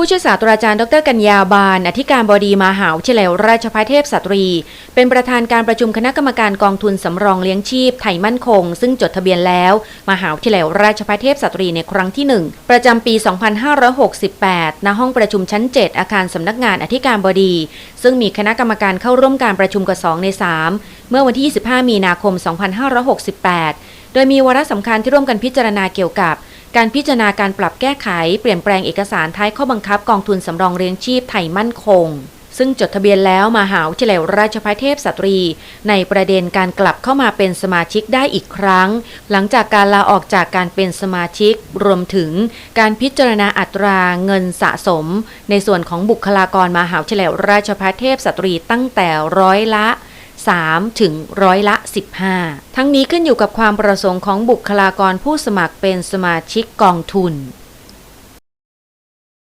ผู้ช่วยศาสตราจารย์ดรกัญญาบาลอธิการบดีมหาวิทยาลัยราชภัฏเทพสตรี เป็นประธานการประชุมคณะกรรมการกองทุนสำรองเลี้ยงชีพไทยมั่นคง ซึ่งจดทะเบียนแล้ว มหาวิทยาลัยราชภัฏเทพสตรีในครั้งที่ 1 ประจำปี 2568 ณห้องประชุมชั้น 7 อาคารสำนักงานอธิการบดี ซึ่งมีคณะกรรมการเข้าร่วมการประชุมกว่า2ใน 3 เมื่อวันที่ 25 มีนาคม 2568 โดยมีวาระสำคัญที่ร่วมกันพิจารณาเกี่ยวกับ การพิจารณาการปรับแก้ไขเปลี่ยนแปลงเอกสารท้ายข้อบังคับกองทุนสำรองเลี้ยงชีพไทยมั่นคง ซึ่งจดทะเบียนแล้วมหาวิทยาลัยราชภัฏเทพสตรี ในประเด็นการกลับเข้ามาเป็นสมาชิกได้อีกครั้ง หลังจากการลาออกจากการเป็นสมาชิก รวมถึงการพิจารณาอัตราเงินสะสม ในส่วนของบุคลากรมหาวิทยาลัยราชภัฏเทพสตรีตั้งแต่ร้อยละ 3 ถึงร้อยละ 15 ทั้งนี้ขึ้นอยู่กับความประสงค์ของบุคลากรผู้สมัครเป็นสมาชิกกองทุน